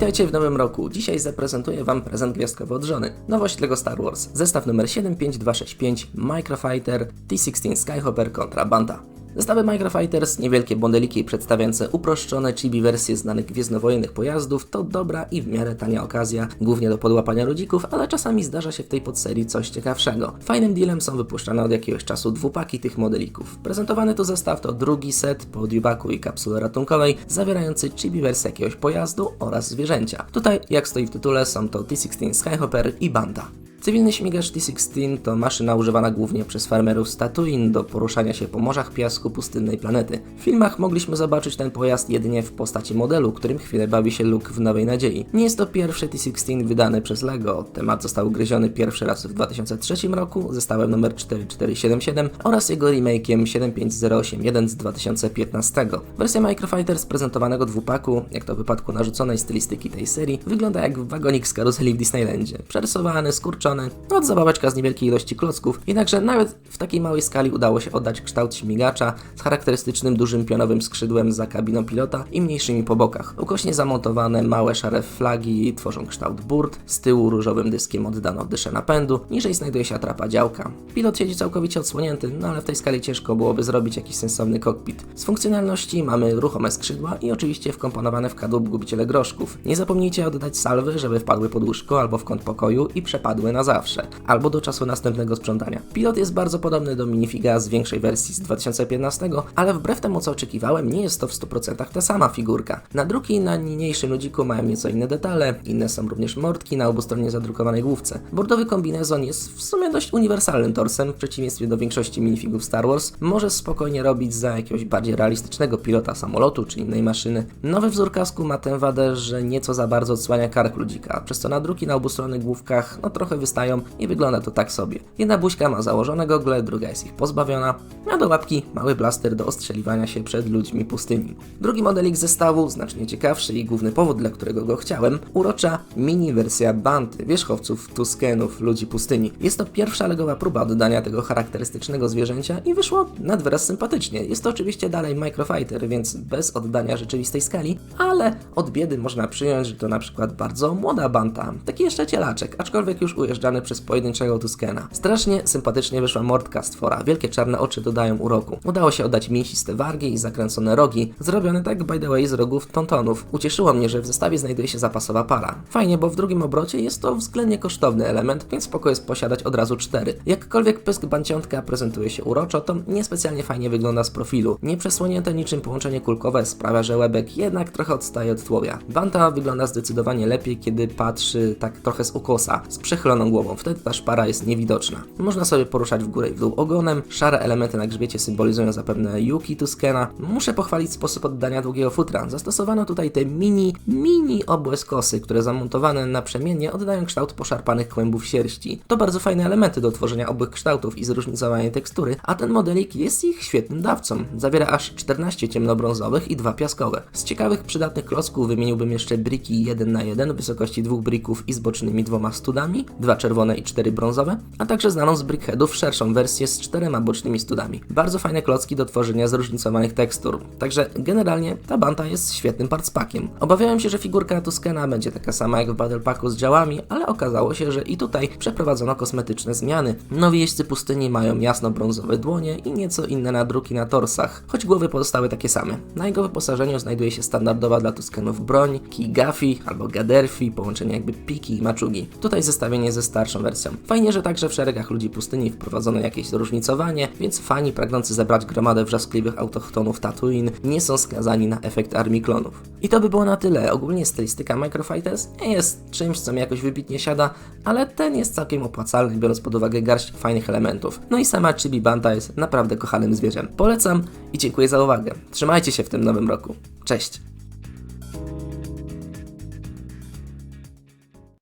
Witajcie w nowym roku. Dzisiaj zaprezentuję Wam prezent gwiazdkowy od żony. Nowość LEGO Star Wars. Zestaw numer 75265 Microfighter T-16 Skyhopper kontra Banta. Zestawy Microfighters, niewielkie bondeliki przedstawiające uproszczone chibi wersje znanych gwiezdnowojennych pojazdów to dobra i w miarę tania okazja, głównie do podłapania ludzików, ale czasami zdarza się w tej podserii coś ciekawszego. Fajnym dealem są wypuszczane od jakiegoś czasu dwupaki tych modelików. Prezentowany tu zestaw to drugi set po dewbacku i kapsule ratunkowej, zawierający chibi wersję jakiegoś pojazdu oraz zwierzęcia. Tutaj, jak stoi w tytule, są to T-16 Skyhopper i Banta. Cywilny śmigacz T-16 to maszyna używana głównie przez farmerów z Tatooine do poruszania się po morzach piasku pustynnej planety. W filmach mogliśmy zobaczyć ten pojazd jedynie w postaci modelu, którym chwilę bawi się Luke w Nowej Nadziei. Nie jest to pierwszy T-16 wydany przez LEGO. Temat został ugryziony pierwszy raz w 2003 roku zestawem numer 4477 oraz jego remake'iem 75081 z 2015. Wersja Microfighters prezentowanego dwupaku, jak to w wypadku narzuconej stylistyki tej serii, wygląda jak wagonik z karuzeli w Disneylandzie. Przerysowany, skurczony, no od zabaweczka z niewielkiej ilości klocków, jednakże nawet w takiej małej skali udało się oddać kształt śmigacza z charakterystycznym dużym pionowym skrzydłem za kabiną pilota i mniejszymi po bokach. Ukośnie zamontowane małe szare flagi tworzą kształt burt, z tyłu różowym dyskiem oddano dyszę napędu, niżej znajduje się atrapa działka. Pilot siedzi całkowicie odsłonięty, no ale w tej skali ciężko byłoby zrobić jakiś sensowny kokpit. Z funkcjonalności mamy ruchome skrzydła i oczywiście wkomponowane w kadłub gubiciele groszków. Nie zapomnijcie oddać salwy, żeby wpadły pod łóżko albo w kąt pokoju i przepadły na na zawsze, albo do czasu następnego sprzątania. Pilot jest bardzo podobny do minifiga z większej wersji z 2015, ale wbrew temu co oczekiwałem, nie jest to w 100% ta sama figurka. Nadruki na niniejszym ludziku mają nieco inne detale, inne są również mordki na obustronnie zadrukowanej główce. Bordowy kombinezon jest w sumie dość uniwersalnym torsem, w przeciwieństwie do większości minifigów Star Wars. Może spokojnie robić za jakiegoś bardziej realistycznego pilota samolotu czy innej maszyny. Nowy wzór kasku ma tę wadę, że nieco za bardzo odsłania kark ludzika, przez co nadruki na obustronnych główkach no trochę wystarczy wystają i wygląda to tak sobie. Jedna buźka ma założone gogle, druga jest ich pozbawiona, a do łapki mały blaster do ostrzeliwania się przed ludźmi pustyni. Drugi modelik zestawu, znacznie ciekawszy i główny powód, dla którego go chciałem, urocza mini wersja Banty, wierzchowców Tuskenów, ludzi pustyni. Jest to pierwsza legowa próba oddania tego charakterystycznego zwierzęcia i wyszło nad wyraz sympatycznie. Jest to oczywiście dalej Microfighter, więc bez oddania rzeczywistej skali, ale od biedy można przyjąć, że to na przykład bardzo młoda Banta, taki jeszcze cielaczek, aczkolwiek już ujeżdża przez pojedynczego Tuskena. Strasznie sympatycznie wyszła mordka stwora, wielkie czarne oczy dodają uroku. Udało się oddać mięsiste wargi i zakręcone rogi, zrobione tak by the way z rogów tontonów. Ucieszyło mnie, że w zestawie znajduje się zapasowa para. Fajnie, bo w drugim obrocie jest to względnie kosztowny element, więc spoko jest posiadać od razu cztery. Jakkolwiek pysk banciątka prezentuje się uroczo, to niespecjalnie fajnie wygląda z profilu. Nieprzesłonięte niczym połączenie kulkowe sprawia, że łebek jednak trochę odstaje od tłowia. Banta wygląda zdecydowanie lepiej, kiedy patrzy tak trochę z ukosa, z przechyloną głową wtedy ta szpara jest niewidoczna. Można sobie poruszać w górę i w dół ogonem, szare elementy na grzbiecie symbolizują zapewne Yuki Tuskena. Muszę pochwalić sposób oddania długiego futra. Zastosowano tutaj te mini, mini obłeskosy, które zamontowane naprzemiennie oddają kształt poszarpanych kłębów sierści. To bardzo fajne elementy do tworzenia obłych kształtów i zróżnicowania tekstury, a ten modelik jest ich świetnym dawcą. Zawiera aż 14 ciemnobrązowych i dwa piaskowe. Z ciekawych, przydatnych klocków wymieniłbym jeszcze briki 1 na 1 wysokości dwóch brików i z bocznymi dwoma studami, dwa czerwone i cztery brązowe, a także znaną z Brickheadów szerszą wersję z czterema bocznymi studami. Bardzo fajne klocki do tworzenia zróżnicowanych tekstur, także generalnie ta banta jest świetnym partspakiem. Obawiałem się, że figurka Tuskena będzie taka sama jak w Battle Packu z działami, ale okazało się, że i tutaj przeprowadzono kosmetyczne zmiany. Nowi jeźdźcy pustyni mają jasno-brązowe dłonie i nieco inne nadruki na torsach, choć głowy pozostały takie same. Na jego wyposażeniu znajduje się standardowa dla Tuskenów broń, kij Gafi albo Gaderfi, połączenie jakby piki i maczugi. Tutaj zestawienie ze starszą wersją. Fajnie, że także w szeregach ludzi pustyni wprowadzono jakieś zróżnicowanie, więc fani pragnący zebrać gromadę wrzaskliwych autochtonów Tatooine nie są skazani na efekt armii klonów. I to by było na tyle. Ogólnie stylistyka Microfighters nie jest czymś, co mi jakoś wybitnie siada, ale ten jest całkiem opłacalny, biorąc pod uwagę garść fajnych elementów. No i sama Chibi Banta jest naprawdę kochanym zwierzem. Polecam i dziękuję za uwagę. Trzymajcie się w tym nowym roku. Cześć!